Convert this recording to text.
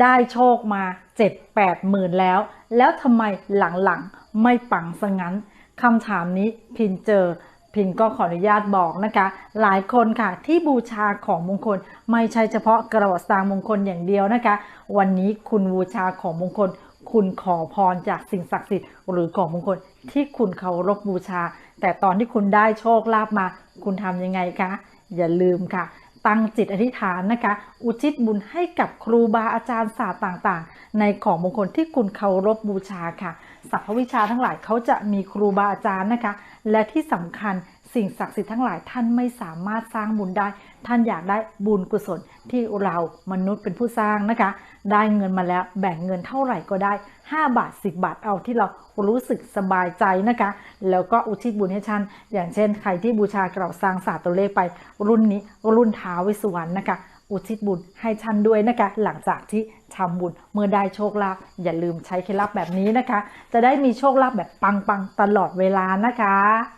ได้โชคมา7 8หมื่นแล้ว แล้วทำไมหลังๆไม่ปังซะงั้นคำถามนี้พินเจอพินก็ขออนุญาตบอกนะคะ หลายคนค่ะที่บูชาของมงคลไม่ใช่เฉพาะกระบอกสางมงคลอย่างเดียวนะคะ วันนี้คุณบูชาของมงคล คุณขอพรจากสิ่งศักดิ์สิทธิ์หรือของมงคลที่คุณเคารพบูชา แต่ตอนที่คุณได้โชคลาภมา คุณทำยังไงคะ อย่าลืมค่ะ ตั้งจิตอธิษฐานนะคะ อุทิศบุญให้กับครูบาอาจารย์ศาสตร์ต่างๆ ในของมงคลที่คุณเคารพบูชาค่ะสรรพวิชาทั้งหลายเขาจะมีครูบาอาจารย์นะคะ และที่สำคัญ สิ่งศักดิ์สิทธิ์ทั้งหลายท่านไม่สามารถสร้างบุญได้ ท่านอยากได้บุญกุศลที่เรามนุษย์เป็นผู้สร้างนะคะ ได้เงินมาแล้วแบ่งเงินเท่าไหร่ก็ได้ 5 บาท 10 บาทเอาที่เรารู้สึกสบายใจนะคะ แล้วก็อุทิศบุญให้ท่านอย่างเช่น ใครที่บูชากระสร้างศาสตร์ตัวเลขไป รุ่นนี้รุ่นท้าวเวิสุวรรณนะคะอุทิศบุญให้ท่านด้วยนะคะ หลังจากที่ทำบุญเมื่อได้โชคลาภอย่าลืมใช้เคล็ดลับแบบนี้นะคะ จะได้มีโชคลาภแบบปังๆตลอดเวลานะคะ